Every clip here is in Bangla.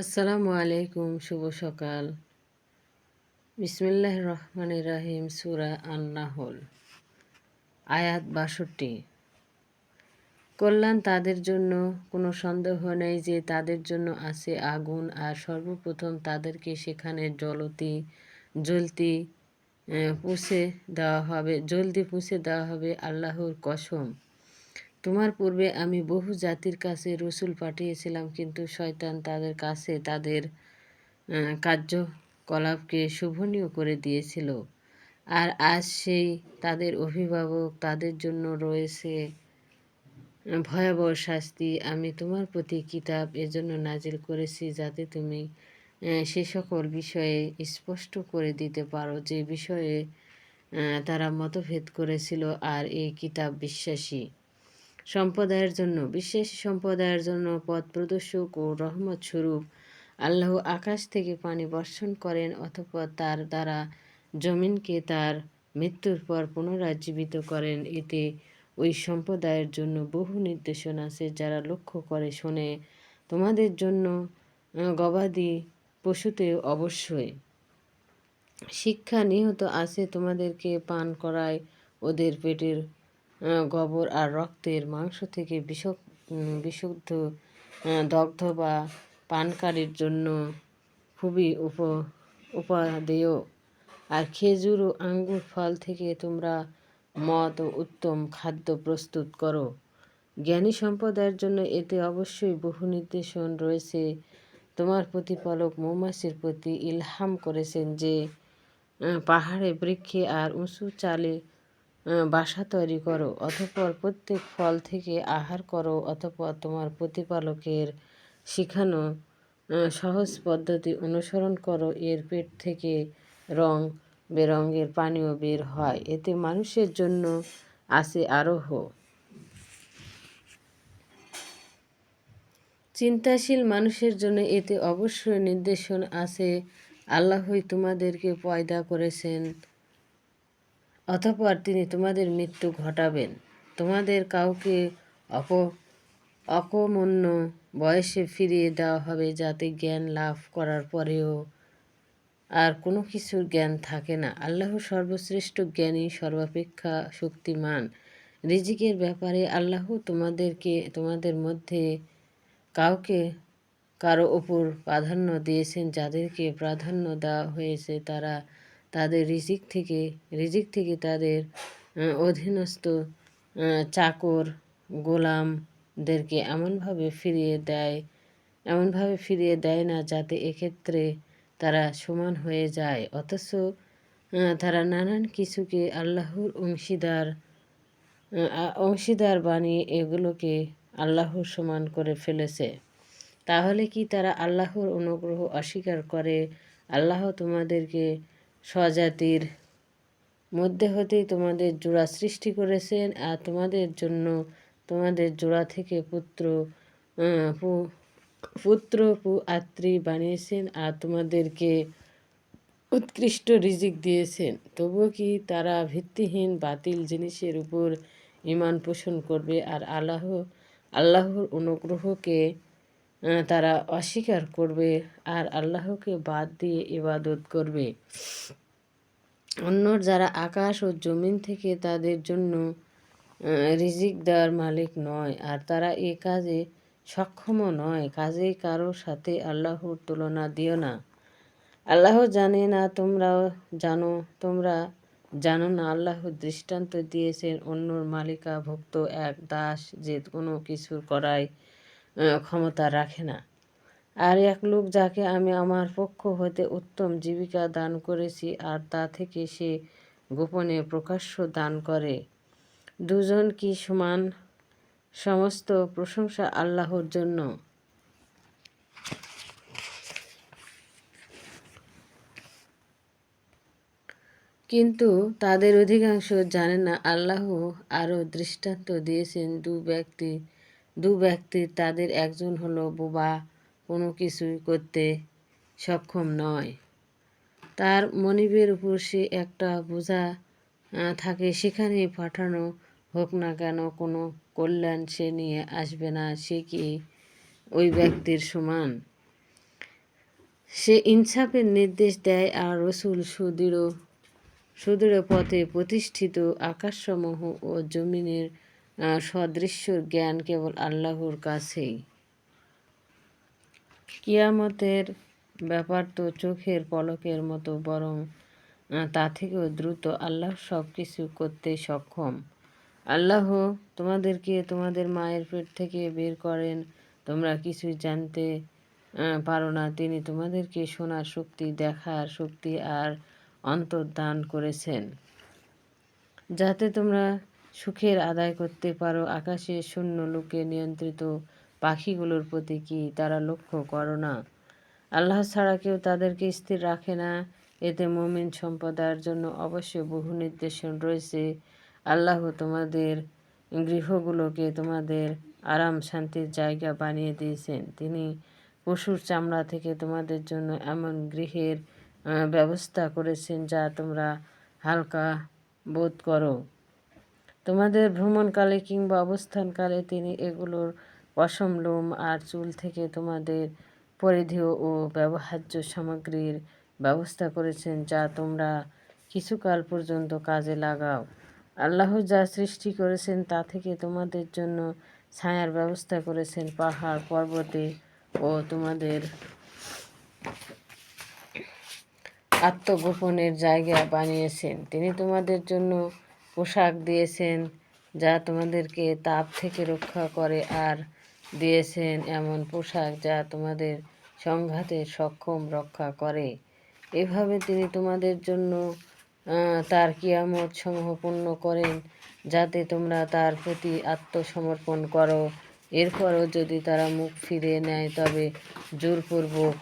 আসসালামু আলাইকুম, শুভ সকাল। বিসমিল্লাহ রহমান রাহিম, সুরা আন্নাহল, আয়াত বাষট্টি। কল্যাণ তাদের জন্য, কোনো সন্দেহ নেই যে তাদের জন্য আছে আগুন, আর সর্বপ্রথম তাদেরকে সেখানে জলতি জলতি পুষে দেওয়া হবে জলদি পুষে দেওয়া হবে আল্লাহর কসম। তোমার পূর্বে আমি বহু জাতির কাছে রসুল পাঠিয়েছিলাম, কিন্তু শয়তান তাদের কাছে তাদের কার্যকলাপকে শোভনীয় করে দিয়েছিল। আর আজ সেই তাদের অভিভাবক তাদের জন্য রয়েছে ভয়াবহ শাস্তি। আমি তোমার প্রতি কিতাব এজন্য নাজিল করেছি যাতে তুমি সে সকল বিষয়ে স্পষ্ট করে দিতে পারো যে বিষয়ে তারা মতভেদ করেছিল আর এই কিতাব বিশ্বাসী। সম্প্রদায়ের জন্য, বিশেষ সম্প্রদায়ের জন্য পথ প্রদর্শক ও রহমত স্বরূপ। আল্লাহ আকাশ থেকে পানি বর্ষণ করেন অথবা তার দ্বারা জমিনকে তার মৃত্যুর পর পুনরায় জীবিত করেন। এতে ওই সম্প্রদায়ের জন্য বহু নির্দেশনা আছে যারা লক্ষ্য করে, শোনে। তোমাদের জন্য গবাদি পশুতে অবশ্যই। শিক্ষা নিহত আছে তোমাদেরকে পান করায় ওদের পেটের গোবর আর রক্তের মাংস থেকে বিষক বিশুদ্ধ দগ্ধ বা পানকারীর জন্য খুবই উপ উপাদেয়। আর খেজুর ও আঙ্গুর ফল থেকে তোমরা মদ ও উত্তম খাদ্য প্রস্তুত করো। জ্ঞানী সম্প্রদায়ের জন্য এতে অবশ্যই বহু নির্দেশন রয়েছে। তোমার প্রতিপালক মৌমাছির প্রতি ইলহাম করেছেন যে পাহাড়ে বৃক্ষে আর উঁচু চালে বাসা তৈরি করো অতঃপর প্রত্যেক ফল থেকে আহার করো অতঃপর তোমার প্রতিপালকের শিখানো সহজ পদ্ধতি অনুসরণ করো। এর পেট থেকে রং বেরঙের পানীয় বের হয়। এতে মানুষের জন্য আছে আরোহ। চিন্তাশীল মানুষের জন্য এতে অবশ্যই নির্দেশন আছে। আল্লাহই তোমাদেরকে পয়দা করেছেন। অতঃপর তিনি তোমাদের মৃত্যু ঘটাবেন। তোমাদের কাউকে অপ, অকমন্য বয়সে ফিরিয়ে দেওয়া হবে যাতে জ্ঞান লাভ করার পরেও আর কোনো কিছুর জ্ঞান থাকে না। আল্লাহ সর্বশ্রেষ্ঠ জ্ঞানী, সর্বাপেক্ষা শক্তিমান। রিজিকের ব্যাপারে আল্লাহ তোমাদেরকে, তোমাদের মধ্যে কাউকে কারও ওপর প্রাধান্য দিয়েছেন, যাদেরকে প্রাধান্য দেওয়া হয়েছে, তারা তাদের রিজিক থেকে রিজিক থেকে তাদের অধীনস্থ চাকর, গোলামদেরকে এমনভাবে ফিরিয়ে দেয়, এমনভাবে ফিরিয়ে দেয় না যাতে এক্ষেত্রে তারা সমান হয়ে যায়। অথচ তারা নানান কিছুকে আল্লাহর অংশীদার অংশীদার বানিয়ে এগুলোকে আল্লাহর সমান করে ফেলেছে। তাহলে কি তারা আল্লাহর অনুগ্রহ অস্বীকার করে? আল্লাহ তোমাদেরকে স্বজাতির মধ্যে হতেই তোমাদের জোড়া সৃষ্টি করেছেন আর তোমাদের জন্য তোমাদের জোড়া থেকে পুত্র পুত্র পু আত্রী বানিয়েছেন আর তোমাদেরকে উৎকৃষ্ট রিজিক দিয়েছেন। তবুও কি তারা ভিত্তিহীন বাতিল জিনিসের উপর ইমান পোষণ করবে? আর আল্লাহ, আল্লাহর অনুগ্রহকে তারা অস্বীকার করবে আর আল্লাহকে বাদ দিয়ে ইবাদত করবে। অন্যর যারা আকাশ ও জমিন থেকে তাদের জন্য রিজিক দেওয়ার মালিক নয়, আর তারা এ কাজে সক্ষমও নয়, কাজেই কারোর সাথে আল্লাহর তুলনা দিও না। আল্লাহ জানে না তোমরাও জানো, তোমরা জানো না আল্লাহ দৃষ্টান্ত দিয়েছেন অন্যর মালিকা ভক্ত এক দাস যে কোনো কিছুর করায় ক্ষমতা রাখে না। আর এক লোক যাকে আমি আমার পক্ষ হতে উত্তম জীবিকা দান করেছি আর তা থেকে সে গোপনে প্রকাশ্য দান করে। দুজন কি সমান? সমস্ত প্রশংসা আল্লাহর জন্য। কিন্তু তাদের অধিকাংশ জানে না, আল্লাহ আরও দৃষ্টান্ত দিয়েছেন দু ব্যক্তি দু ব্যক্তির তাদের একজন হলো বোবা, কোনো কিছুই করতে সক্ষম নয়। তার মনিবের উপর সে একটা বোঝা থাকে, সেখানে পাঠানো হোক না কেন, কোনো কল্যাণ সে নিয়ে আসবে না, সে কি ওই ব্যক্তির সমান? সে ইনসাফের নির্দেশ দেয় আর রসুল সুদৃঢ় সুদৃঢ় পথে প্রতিষ্ঠিত আকাশসমূহ ও জমিনের আহ, সদৃশ্য জ্ঞান কেবল আল্লাহর কাছেই। কিয়ামতের ব্যাপার তো চোখের পলকের মতো বরং তা থেকেও দ্রুত আল্লাহ সব কিছু করতে সক্ষম। আল্লাহ তোমাদেরকে তোমাদের মায়ের পেট থেকে বের করেন। তোমরা কিছুই জানতে পারো না। তিনি তোমাদেরকে শোনার শক্তি দেখার শক্তি আর অন্তর্দান করেছেন। যাতে তোমরা সুখের আদায় করতে পারো। আকাশের শূন্য লোকে নিয়ন্ত্রিত পাখিগুলোর প্রতি কি তারা লক্ষ্য করো না? আল্লাহ ছাড়া কেউ তাদেরকে স্থির রাখে না। এতে মমিন সম্প্রদায়ের জন্য অবশ্যই বহু নির্দেশন রয়েছে। আল্লাহ তোমাদের গৃহগুলোকে তোমাদের আরাম শান্তির জায়গা বানিয়ে দিয়েছেন। তিনি পশুর চামড়া থেকে তোমাদের জন্য এমন গৃহের ব্যবস্থা করেছেন যা তোমরা হালকা বোধ করো। তোমাদের ভ্রমণকালে কিংবা অবস্থানকালে তিনি এগুলোর পশম লোম আর চুল থেকে তোমাদের পরিধেয় ও ব্যবহার্য সামগ্রীর ব্যবস্থা করেছেন, যা তোমরা কিছুকাল পর্যন্ত কাজে লাগাও। আল্লাহ যা সৃষ্টি করেছেন, তা থেকে তোমাদের জন্য ছায়ার ব্যবস্থা করেছেন, পাহাড়, পর্বতে ও তোমাদের আত্মগোপনের জায়গা বানিয়েছেন। তিনি তোমাদের জন্য পোশাক দিয়েছেন যা তোমাদেরকে তাপ থেকে রক্ষা করে, আর দিয়েছেন এমন পোশাক যা তোমাদের সংঘাতে সক্ষম রক্ষা করে। এভাবে তিনি তোমাদের জন্য তার কিয়ামত সমূহ পূর্ণ করেন, যাতে তোমরা তার প্রতি আত্মসমর্পণ করো। এরপরও যদি তারা মুখ ফিরিয়ে নেয়, তবে জোরপূর্বক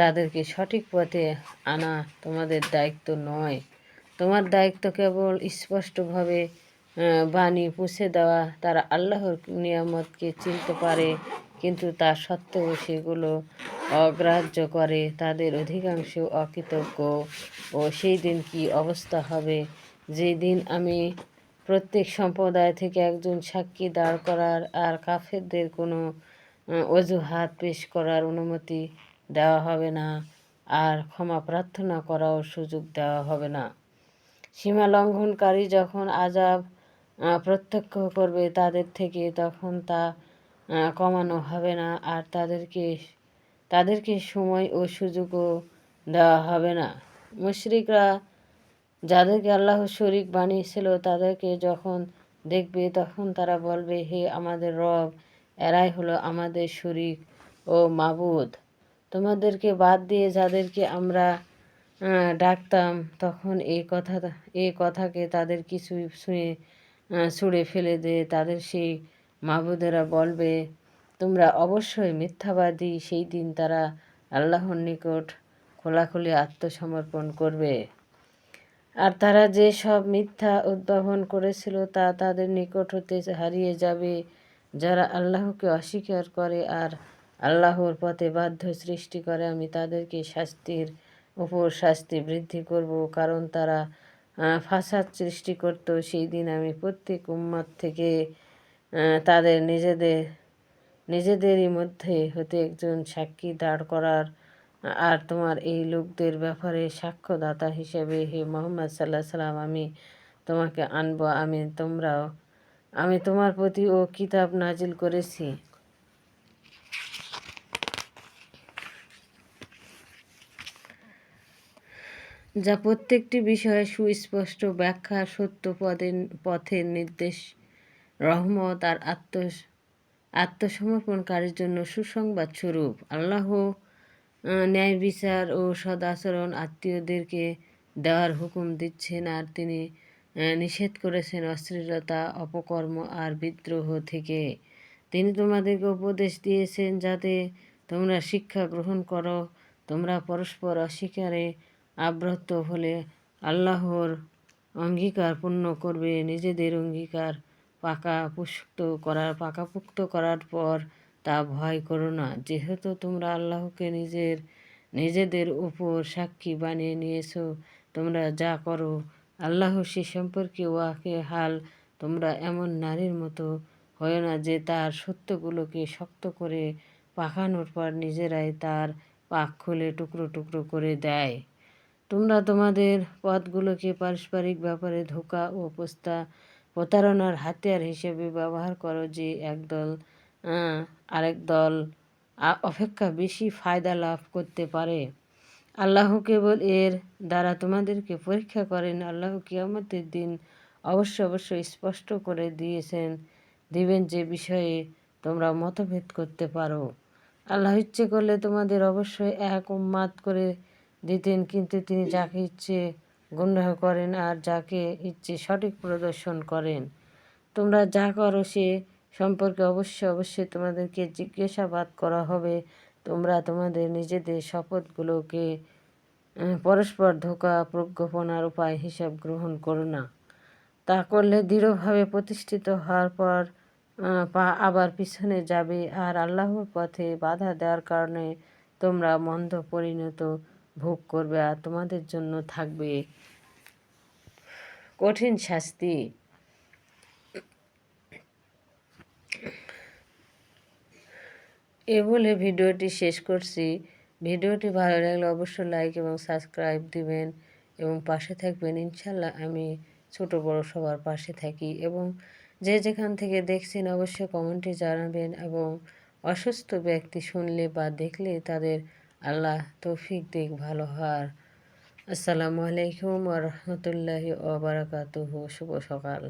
তাদেরকে সঠিক পথে আনা তোমাদের দায়িত্ব নয়। তোমার দায়িত্ব কেবল স্পষ্টভাবে বাণী পুষে দেওয়া। তারা আল্লাহর নিয়ামতকে চিনতে পারে, কিন্তু তা সত্ত্বেও সেগুলো অগ্রাহ্য করে। তাদের অধিকাংশ অকৃতজ্ঞ। ও সেই দিন কি অবস্থা হবে? যেই দিন আমি প্রত্যেক সম্প্রদায় থেকে একজন সাক্ষী দাঁড় করার আর কাফেরদের কোনো অজুহাত পেশ করার অনুমতি দেওয়া হবে না। আর ক্ষমা প্রার্থনা করাও সুযোগ দেওয়া হবে না। সীমা লঙ্ঘনকারী যখন আজাব প্রত্যক্ষ করবে তাদের থেকে, তখন তা কমানো হবে না আর তাদেরকে তাদেরকে সময় ও সুযোগও দেওয়া হবে না। মুশরিকরা যাদেরকে আল্লাহ শরিক বানিয়েছিল তাদেরকে যখন দেখবে, তখন তারা বলবে, হে আমাদের রব, এরাই হলো আমাদের শরিক ও মাবুদ। তোমাদেরকে বাদ দিয়ে যাদেরকে আমরা ডাকতাম, তখন এ কথা এ কথাকে তাদের কিছু শুয়ে ছুঁড়ে ফেলে দে, তাদের সেই মাবুদেরা বলবে, তোমরা অবশ্যই মিথ্যাবাদী, সেই দিন তারা আল্লাহর নিকট খোলাখুলি আত্মসমর্পণ করবে। আর তারা যে সব মিথ্যা উদ্ভাবন করেছিল তা তাদের নিকট হতে হারিয়ে যাবে, যারা আল্লাহকে অস্বীকার করে আর আল্লাহর পথে বাধ্য সৃষ্টি করে। আমি তাদেরকে শাস্তির উপর শাস্তি বৃদ্ধি করব, কারণ তারা ফাসাদ সৃষ্টি করত। সেই দিন আমি প্রত্যেক উম্মাদ থেকে তাদের নিজেদের, নিজেদেরই মধ্যে হতে একজন সাক্ষী দাঁড় করার, আর তোমার এই লোকদের ব্যাপারে সাক্ষ্যদাতা হিসেবে হে মোহাম্মদ সাল্লাহ সাল্লাম আমি তোমাকে আনব। আমি তোমরাও, আমি তোমার প্রতি ও কিতাব নাজিল করেছি। যা প্রত্যেকটি বিষয়ে সুস্পষ্ট ব্যাখ্যা সত্য পদের পথের নির্দেশ। রহমত আর আত্ম, আত্মসমর্পণকারীর জন্য সুসংবাদ স্বরূপ। আল্লাহ ন্যায় বিচার ও সদাচরণ আত্মীয়দেরকে দেওয়ার হুকুম দিচ্ছেন আর তিনি নিষেধ করেছেন অশ্লীলতা, অপকর্ম আর বিদ্রোহ থেকে। তিনি তোমাদেরকে উপদেশ দিয়েছেন যাতে তোমরা শিক্ষা গ্রহণ করো, তোমরা পরস্পর অস্বীকারে আব্রত হলে আল্লাহর অঙ্গীকার পূর্ণ করবে। নিজেদের অঙ্গীকার পাকা পুষ্ট করার, পাকাপুক্ত করার পর তা ভয় করো না। যেহেতু তোমরা আল্লাহকে নিজের, নিজেদের উপর সাক্ষী বানিয়ে নিয়েছো, তোমরা যা করো, আল্লাহ সে সম্পর্কে ওয়াকে হাল তোমরা এমন নারীর মতো হয় না যে তার সত্যগুলোকে শক্ত করে পাকানোর পর নিজেরাই তার পাক খুলে টুকরো টুকরো করে দেয়। তোমরা তোমাদের পথগুলোকে পারস্পরিক ব্যাপারে ধোকা ও পোস্তা প্রতারণার হাতিয়ার হিসেবে ব্যবহার করো যে একদল আরেক দল অপেক্ষা বেশি ফায়দা লাভ করতে পারে। আল্লাহ কেবল এর দ্বারা তোমাদেরকে পরীক্ষা করেন। আল্লাহ কিয়ামতের দিন অবশ্য অবশ্য স্পষ্ট করে দিয়েছেন, দিবেন যে বিষয়ে তোমরা মতভেদ করতে পারো। আল্লাহ ইচ্ছে করলে তোমাদের অবশ্যই এক উম্মাদ করে দিতেন, কিন্তু তিনি যাকে ইচ্ছে গুমরাহ করেন আর যাকে ইচ্ছে সঠিক প্রদর্শন করেন। তোমরা যা করো সে সম্পর্কে অবশ্যই অবশ্যই তোমাদেরকে জিজ্ঞাসাবাদ করা হবে। তোমরা তোমাদের নিজেদের শপথগুলোকে পরস্পর ধোকা, প্রজ্ঞাপনার উপায় হিসাব গ্রহণ করো না। তা করলে দৃঢ়ভাবে প্রতিষ্ঠিত হওয়ার পর পা আবার পিছনে যাবে আর আল্লাহর পথে বাধা দেওয়ার কারণে তোমরা মন্দ পরিণত ভোগ করবে আর তোমাদের জন্য থাকবে কঠিন শাস্তি। এ বলে ভিডিওটি শেষ করছি। ভিডিওটি ভালো লাগলে অবশ্যই লাইক এবং সাবস্ক্রাইব দিবেন এবং পাশে থাকবেন। ইনশাল্লাহ আমি ছোট বড় সবার পাশে থাকি এবং যে যেখান থেকে দেখছেন অবশ্যই কমেন্টে জানাবেন এবং অসুস্থ ব্যক্তি শুনলে বা দেখলে তাদের আল্লাহ তৌফিক দিক ভালো হওয়ার আসসালামু আলাইকুম রাহমাতুল্লাহি ওয়া শুভ সকাল।